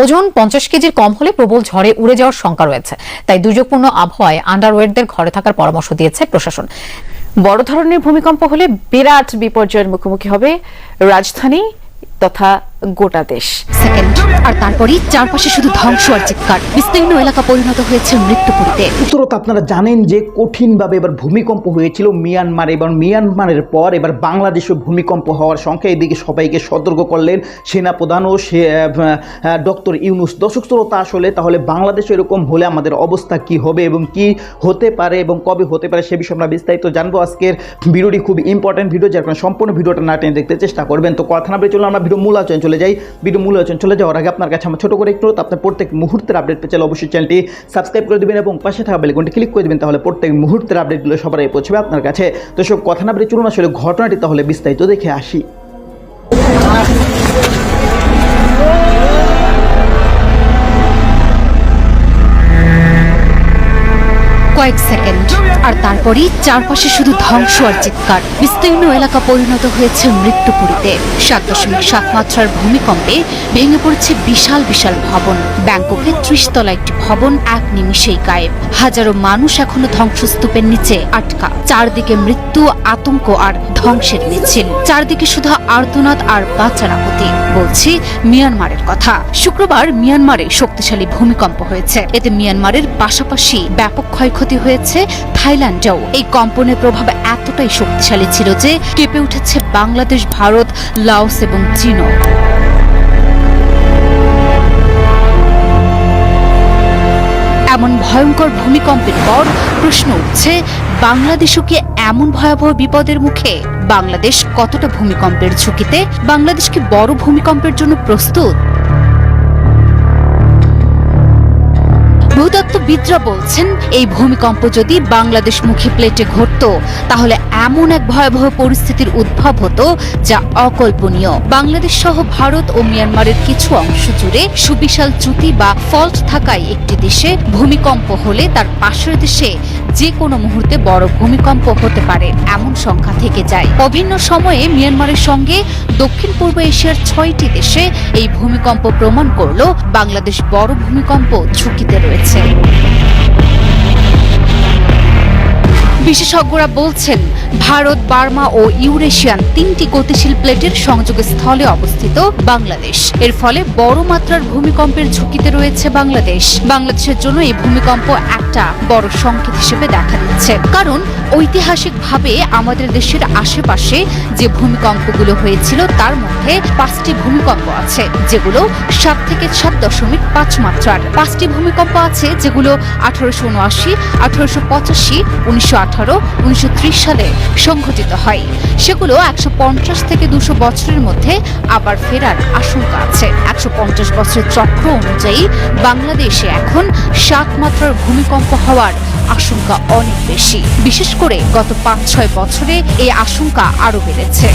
ওজন পঞ্চাশ কেজির কম হলে প্রবল ঝড়ে উড়ে যাওয়ার শঙ্কা রয়েছে। তাই দুর্যোগপূর্ণ আবহাওয়ায় আন্ডারওয়েটদের ঘরে থাকার পরামর্শ দিয়েছে প্রশাসন। বড় ধরনের ভূমিকম্প হলে বিরাট বিপর্যয়ের মুখোমুখি হবে রাজধানী তথা গোটা দেশ। সেকেন্ড আর তারপরই চারপাশে শুধু ধ্বংস আর চিৎকার। বিস্তীর্ণ এলাকা পরিণত হয়েছে মৃত্যুপুরীতে। উত্তরত আপনারা জানেন যে কঠিনভাবে এবার ভূমিকম্প হয়েছিল মিয়ানমার এবং মিয়ানমারের পর এবার বাংলাদেশে ভূমিকম্প হওয়ার সংখ্যা। এদিকে সবাইকে সতর্ক করলেন সেনাপ্রধান ও সে ডক্টর ইউনুস। দর্শক শ্রোতা আসলে তাহলে বাংলাদেশে এরকম হলে আমাদের অবস্থা কি হবে এবং কি হতে পারে এবং কবে হতে পারে সে বিষয়ে আমরা বিস্তারিত জানব আজকের ভিডিওটি খুব ইম্পর্টেন্ট ভিডিও যার কারণে সম্পূর্ণ ভিডিওটা না টেনে দেখতে চেষ্টা করবেন। তো কথা না বলে চলুন আমরা ভিডিও মূল আলোচনা চলে যাই। ভিডিও মূল আলোচনা চলে যাওয়ার আগে আপনার কাছে আমার ছোট করে একটু আপনার প্রত্যেক মুহূর্তের আপডেট পেয়ে চাইলে অবশ্যই চ্যানেলটি সাবস্ক্রাইব করে দেবেন এবং পাশে থাকা বেলকনটি ক্লিক করে দেবেন, তাহলে প্রত্যেক মুহূর্তের আপডেটগুলো সবার আগে পৌঁছবে আপনার কাছে। তো সব কথা না বলে চলুন আসলে ঘটনাটি, তাহলে বিস্তারিত দেখে আসি। কয়েক সেকেন্ড। আর তারপরই চারপাশে শুধু ধ্বংস আর চিৎকার। বিস্তীর্ণ এলাকা পরিণত হয়েছে মৃত্যুপুরীতে। সাত দশমিক সাত মাত্রার ভূমিকম্পে ভেঙে পড়েছে বিশাল বিশাল ভবন। ব্যাংককে ত্রিশতলা একটি ভবন এক নিমিষেই গায়েব। হাজারো মানুষ এখনও ধ্বংসস্তূপের নিচে আটকা। চারদিকে মৃত্যু, আতঙ্ক আর ধ্বংসের মিছিল। চারদিকে শুধু আর্তনাদ আর বাঁচানাপতি বলছি মিয়ানমারের কথা। শুক্রবার মিয়ানমারে শক্তিশালী ভূমিকম্প হয়েছে। এতে মিয়ানমারের পাশাপাশি ব্যাপক ক্ষয়ক্ষতি হয়েছে থাইল্যান্ডেও। এই কম্পনের প্রভাব এতটাই শক্তিশালী ছিল যে কেঁপে উঠেছে বাংলাদেশ, ভারত, লাওস এবং চীনও। এমন ভয়ঙ্কর ভূমিকম্পের পর প্রশ্ন উঠছে, বাংলাদেশও কি এমন ভয়াবহ বিপদের মুখে বাংলাদেশ কতটা ভূমিকম্পের ঝুঁকিতে? বাংলাদেশ কি বড় ভূমিকম্পের জন্য প্রস্তুত? ভূতত্ত্ববিদরা বলছেন, এই ভূমিকম্প যদি বাংলাদেশ মুখী প্লেটে ঘটত, তাহলে এমন এক ভয়াবহ পরিস্থিতির উদ্ভব হতো যা অকল্পনীয়। বাংলাদেশ সহ ভারত ও মিয়ানমারের কিছু অংশ জুড়ে সুবিশাল চ্যুতি বা ফল্ট থাকায় একটি দেশে ভূমিকম্প হলে তার পাশের দেশে যে কোনো মুহূর্তে বড় ভূমিকম্প হতে পারে, এমন সংখ্যা থেকে যায়। অভিন্ন সময়ে মিয়ানমারের সঙ্গে দক্ষিণ পূর্ব এশিয়ার ছয়টি দেশে এই ভূমিকম্প প্রমাণ করল, বাংলাদেশ বড় ভূমিকম্প ঝুঁকিতে রয়েছে। Fighting. বিশেষজ্ঞরা বলছেন, ভারত, বার্মা ও ইউরেশিয়ান তিনটি গতিশীল প্লেটের সংযোগ স্থলে অবস্থিত বাংলাদেশ। এর ফলে বড় মাত্রার ভূমিকম্পের ঝুঁকিতে রয়েছে বাংলাদেশ। বাংলাদেশের জন্য এই ভূমিকম্প একটা বড় সংকেত হিসেবে দেখা দিচ্ছে। কারণ, ঐতিহাসিকভাবে আমাদের দেশের আশেপাশে যে ভূমিকম্পগুলো হয়েছিল, তার মধ্যে পাঁচটি ভূমিকম্প আছে, যেগুলো সাত থেকে সাত দশমিক পাঁচ মাত্রার। পাঁচটি ভূমিকম্প আছে, যেগুলো আঠারোশো উনআশি, আঠারোশো পঁচাশি, উনিশশো আঠারো, উনিশশো সালে সংঘটিত হয়। সেগুলো একশো পঞ্চাশ থেকে দুশো বছরের মধ্যে আবার ফেরার আশঙ্কা আছে। একশো পঞ্চাশ বছরের চক্র অনুযায়ী বাংলাদেশে এখন সাত মাত্রার ভূমিকম্প হওয়ার আশঙ্কা অনেক বেশি। বিশেষ করে গত পাঁচ ছয় বছরে এই আশঙ্কা আরও বেড়েছে।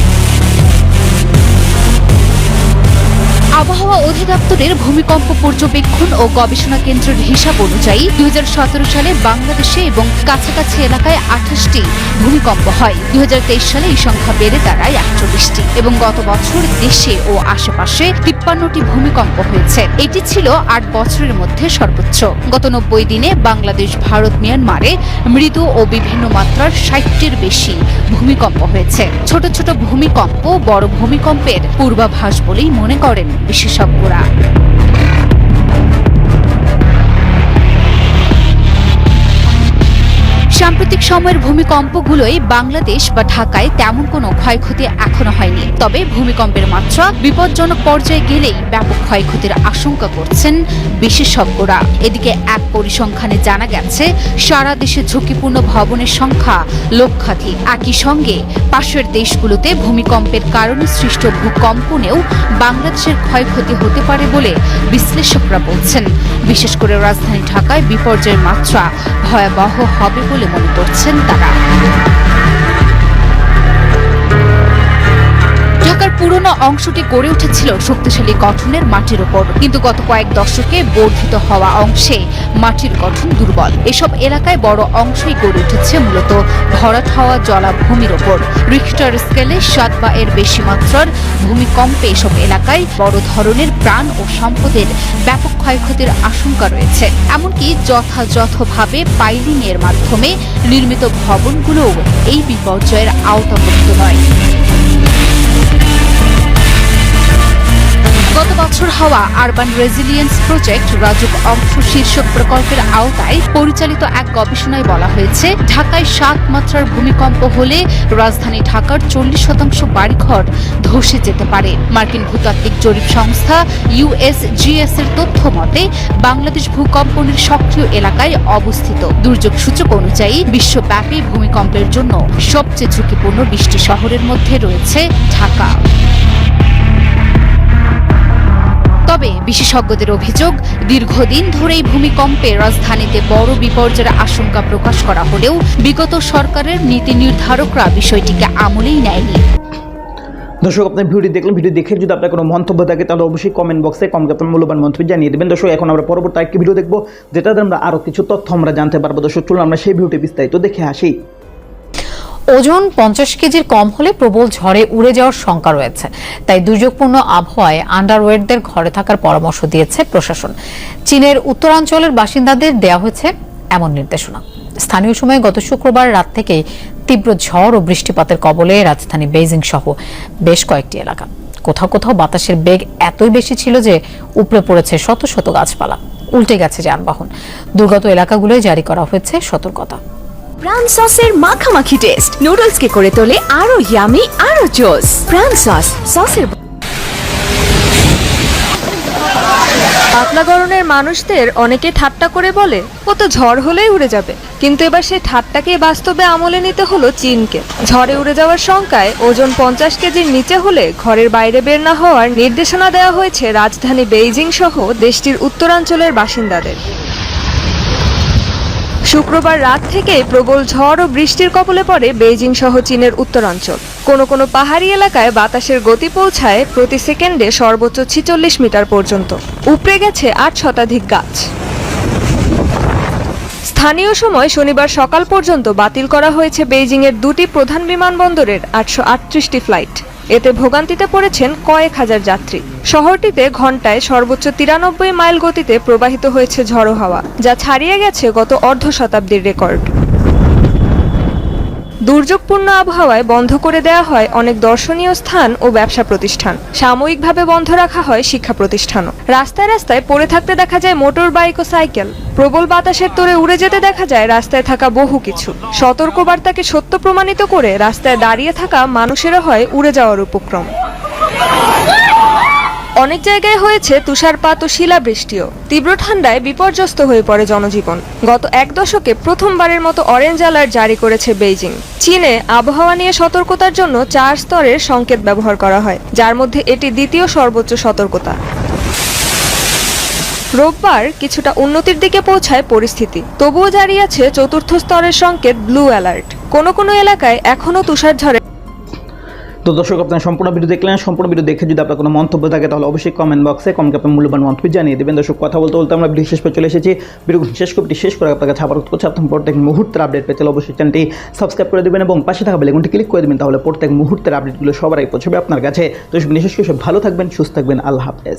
আবহাওয়া অধিদপ্তরের ভূমিকম্প পর্যবেক্ষণ ও গবেষণা কেন্দ্রের হিসাব অনুযায়ী দুই হাজার সতেরো সালে বাংলাদেশে এবং কাছাকাছি এলাকায় আঠাশটি ভূমিকম্প হয়। দু হাজার তেইশ সালে এই সংখ্যা বেড়ে দাঁড়ায় একচল্লিশটি এবং গত বছর দেশে ও আশেপাশে তিপ্পান্নটি ভূমিকম্প হয়েছে। এটি ছিল আট বছরের মধ্যে সর্বোচ্চ। গত নব্বই দিনে বাংলাদেশ, ভারত, মিয়ানমারে মৃদু ও বিভিন্ন মাত্রার ষাটটির বেশি ভূমিকম্প হয়েছে। ছোট ছোট ভূমিকম্প বড় ভূমিকম্পের পূর্বাভাস বলেই মনে করেন বিশেষজ্ঞরা। সাম্প্রতিক সময়ের ভূমিকম্পগুলোই বাংলাদেশ বা ঢাকায় তেমন কোনো ক্ষয়ক্ষতি এখনও হয়নি। তবে ভূমিকম্পের মাত্রা বিপজ্জনক পর্যায়ে গেলেই ব্যাপক ক্ষয়ক্ষতির আশঙ্কা করছেন বিশেষজ্ঞরা। এদিকে এক পরিসংখ্যানে জানা গেছে, সারা দেশে ঝুঁকিপূর্ণ ভবনের সংখ্যা লক্ষাধিক। একই সঙ্গে পাশের দেশগুলোতে ভূমিকম্পের কারণে সৃষ্ট ভূকম্পনেও বাংলাদেশের ক্ষয়ক্ষতি হতে পারে বলে বিশ্লেষকরা বলছেন। বিশেষ করে রাজধানী ঢাকায় বিপর্যয়ের মাত্রা ভয়াবহ হবে বলে মনে করছেন তারা। পুরনো অংশটি গড়ে উঠেছিল শক্তিশালী গঠনের মাটির ওপর কিন্তু গত কয়েক দশকে বর্ধিত হওয়া অংশে মাটির গঠন দুর্বল। এসব এলাকায় বড় অংশই গড়ে উঠেছে মূলত ভরাট হওয়া জলাভূমির ওপর রিক্টার স্কেলে সাত বা এর বেশি মাত্রার ভূমিকম্পে এসব এলাকায় বড় ধরনের প্রাণ ও সম্পদের ব্যাপক ক্ষয়ক্ষতির আশঙ্কা রয়েছে। এমনকি যথাযথভাবে পাইলিং এর মাধ্যমে নির্মিত ভবনগুলোও এই বিপর্যয়ের আওতাভুক্ত নয়। বছর হওয়া আরবান রেজিলিয়েন্স প্রজেক্ট রাজুক অংশ শীর্ষক প্রকল্পের আওতায় পরিচালিত এক গবেষণায় বলা হয়েছে, ঢাকায় সাত মাত্রার ভূমিকম্প হলে রাজধানী ঢাকার চল্লিশ শতাংশ বাড়িঘর ধসে যেতে পারে। মার্কিন ভূতাত্ত্বিক জরিপ সংস্থা ইউএসজিএস এর তথ্য মতে, বাংলাদেশ ভূকম্পনের সক্রিয় এলাকায় অবস্থিত। দুর্যোগ সূচক অনুযায়ী বিশ্বব্যাপী ভূমিকম্পের জন্য সবচেয়ে ঝুঁকিপূর্ণ বৃষ্টি শহরের মধ্যে রয়েছে ঢাকা। তবে বিশেষজ্ঞদের অভিযোগ, দীর্ঘদিন ধরেই ভূমিকম্পে রাজধানীতে বড় বিপর্যয়ের আশঙ্কা প্রকাশ করা হলেও বিগত সরকারের নীতি নির্ধারকরা বিষয়টিকে আমলেই নেয়নি। দর্শক, আপনার ভিডিও দেখলেন ভিডিও দেখে যদি আপনার কোনো মন্তব্য থাকে, তাহলে অবশ্যই কমেন্ট বক্সে আপনার মূল্যবান মন্তব্য জানিয়ে দেবেন। দর্শক, এখন আমরা পরবর্তী একটি ভিডিও দেখব, যেটাতে আমরা আরও কিছু তথ্য আমরা জানতে পারব। দর্শক, চলুন আমরা সেই ভিডিওটি বিস্তারিত দেখে আসি। ওজন পঞ্চাশ কেজির কম হলে প্রবল ঝড়ে উড়ে যাওয়ার শঙ্কা রয়েছে। তাই দুর্যোগপূর্ণ আবহাওয়ায় আন্ডারওয়েটদের ঘরে থাকার পরামর্শ দিয়েছে প্রশাসন। চীনের উত্তরাঞ্চলের বাসিন্দাদের দেওয়া হয়েছে এমন নির্দেশনা। স্থানীয় সময়ে গত শুক্রবার রাত থেকেই তীব্র ঝড় ও বৃষ্টিপাতের কবলে রাজধানী বেইজিং সহ বেশ কয়েকটি এলাকা। কোথাও কোথাও বাতাসের বেগ এতই বেশি ছিল যে উপড়ে পড়েছে শত শত গাছপালা। উল্টে গেছে যানবাহন। দুর্গত এলাকাগুলোয় জারি করা হয়েছে সতর্কতা। প্রাণ সসের মাখামাখি টেস্ট নুডলসকে করে তোলে আরও ইয়ামি আরও জোস প্রাণ সস সসের পাতলা গরনের মানুষদের অনেকে ঠাট্টা করে বলে, ও তো ঝড় হলেই উড়ে যাবে। কিন্তু এবার সেই ঠাট্টাকে বাস্তবে আমলে নিতে হলো চীনকে। ঝড়ে উড়ে যাওয়ার শঙ্কায় ওজন পঞ্চাশ কেজির নিচে হলে ঘরের বাইরে বের না হওয়ার নির্দেশনা দেওয়া হয়েছে রাজধানী বেইজিং সহ দেশটির উত্তরাঞ্চলের বাসিন্দাদের। শুক্রবার রাত থেকে প্রবল ঝড় ও বৃষ্টির কবলে পড়ে বেইজিং সহ চীনের উত্তরাঞ্চল। কোনো কোনো পাহাড়ি এলাকায় বাতাসের গতি পৌঁছায় প্রতি সেকেন্ডে সর্বোচ্চ ছিচল্লিশ মিটার পর্যন্ত। উপড়ে গেছে আট শতাধিক গাছ। স্থানীয় সময় শনিবার সকাল পর্যন্ত বাতিল করা হয়েছে বেইজিংয়ের দুটি প্রধান বিমানবন্দরের আটশো আটত্রিশটি ফ্লাইট। এতে ভোগান্তিতে পড়েছেন কয়েক হাজার যাত্রী। শহরটিতে ঘন্টায় সর্বোচ্চ তিরানব্বই মাইল গতিতে প্রবাহিত হয়েছে ঝড়ো হাওয়া, যা ছাড়িয়ে গেছে গত অর্ধ শতাব্দীর রেকর্ড। দুর্যোগপূর্ণ আবহাওয়ায় বন্ধ করে দেওয়া হয় অনেক দর্শনীয় স্থান ও ব্যবসা প্রতিষ্ঠান। সাময়িকভাবে বন্ধ রাখা হয় শিক্ষা প্রতিষ্ঠানও। রাস্তায় রাস্তায় পড়ে থাকতে দেখা যায় মোটর, বাইক ও সাইকেল। প্রবল বাতাসের তোরে উড়ে যেতে দেখা যায় রাস্তায় থাকা বহু কিছু। সতর্কবার্তাকে সত্য প্রমাণিত করে রাস্তায় দাঁড়িয়ে থাকা মানুষেরা হয় উড়ে যাওয়ার উপক্রম। অনেক জায়গায় হয়েছে তুষারপাত ও শিলাবৃষ্টিও। তীব্র ঠান্ডায় বিপর্যস্ত হয়ে পড়ে জনজীবন। গত এক দশকে প্রথমবারের মতো অরেঞ্জ অ্যালার্ট জারি করেছে বেইজিং। চীনে আবহাওয়া নিয়ে সতর্কতার জন্য চার স্তরের সংকেত ব্যবহার করা হয়, যার মধ্যে এটি দ্বিতীয় সর্বোচ্চ সতর্কতা। রোববার কিছুটা উন্নতির দিকে পৌঁছায় পরিস্থিতি। তবুও জারি আছে চতুর্থ স্তরের সংকেত ব্লু অ্যালার্ট। কোনো কোনো এলাকায় এখনও তুষারঝড়ে তো দর্শক, আপনার সম্পূর্ণ ভিডিও দেখলেন, সম্পূর্ণ ভিডিও দেখে যদি আপনার কোনো মন্তব্য থাকে, তাহলে অবশ্যই কমেন্ট বক্সে কমেন্ট আপনার মূল্যবান মন্তব্য জানিয়ে দেবেন। দর্শক, কথা বলতে বলতে আমরা ভিডিও শেষ পর চলে এসেছি। ভিডিও শেষ করে শেষ করে আপনার কাছে আবার করছি আপনার প্রত্যেক মুহূর্তের আপডেট পেতে হলে অবশ্যই চ্যানেলটি সাবস্ক্রাইব করে দেবেন এবং পাশে থাকা বেলেগুনটি ক্লিক করে দেবেন, তাহলে প্রত্যেক মুহূর্তের আপডেটগুলো সবারই পৌঁছবে আপনার কাছে। তো বিশেষ করে ভালো থাকবেন, সুস্থ থাকবেন, আল্লাহ হাফেজ।